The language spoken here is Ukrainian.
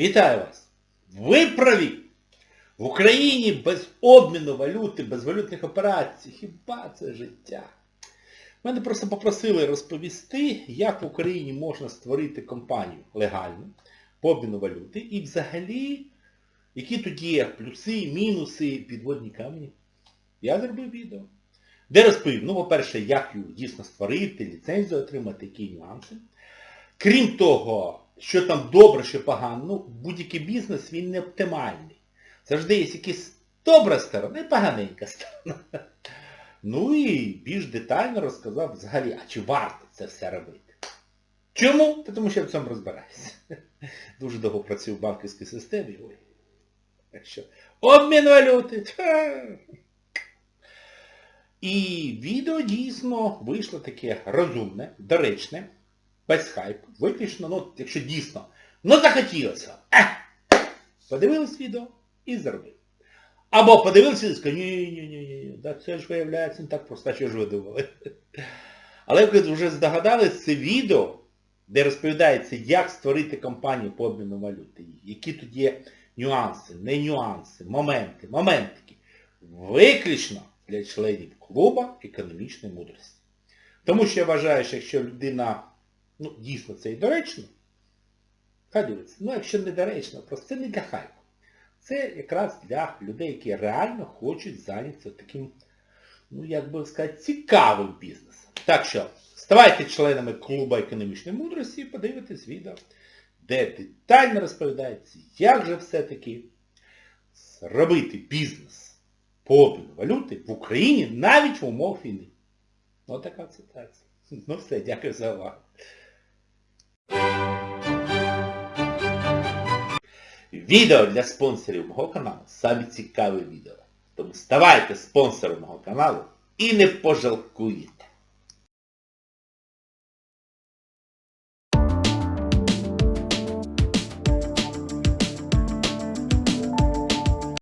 Вітаю вас! Ви праві! В Україні без обміну валюти, без валютних операцій. Хіба це життя? Мене просто попросили розповісти, як в Україні можна створити компанію легальну по обміну валюти і взагалі, які тут є плюси, мінуси, підводні камені. Я зробив відео. Де розповів, ну, по-перше, як його дійсно створити, ліцензію отримати, які нюанси. Крім того, що там добре, що погано, ну, будь-який бізнес, він не оптимальний. Завжди є якась добра сторона і поганенька сторона. Ну і більш детально розказав взагалі, а чи варто це все робити. Чому? Тому що я в цьому розбираюся. Дуже довго працюю в банківській системі. Ой. Що, обмін валюти. І відео дійсно вийшло таке розумне, доречне, без хайпу, виключно, ну, якщо дійсно, ну захотілося. Ех! Подивились відео і зробив. Або подивився і сказав, ні-ні-ні, да це ж виявляється не так просто, що ж ви думали. Але ви вже здогадались, це відео, де розповідається, як створити компанію по обміну валюти, які тут є нюанси, не нюанси, моменти, моментики. Виключно для членів клуба економічної мудрості. Тому що я вважаю, що якщо людина, ну, дійсно це і доречно, хай дивиться. Ну, якщо не доречно, просто це не для хайпу. Це якраз для людей, які реально хочуть зайнятися таким, ну, як би сказати, цікавим бізнесом. Так що, ставайте членами клуба економічної мудрості і подивитесь відео, де детально розповідається, як же все-таки робити бізнес по обміну валюти в Україні навіть в умовах війни. Ось така ситуація. Ну все, дякую за увагу. Відео для спонсорів мого каналу саме цікаве відео. Тому ставайте спонсором мого каналу і не пожалкуєте.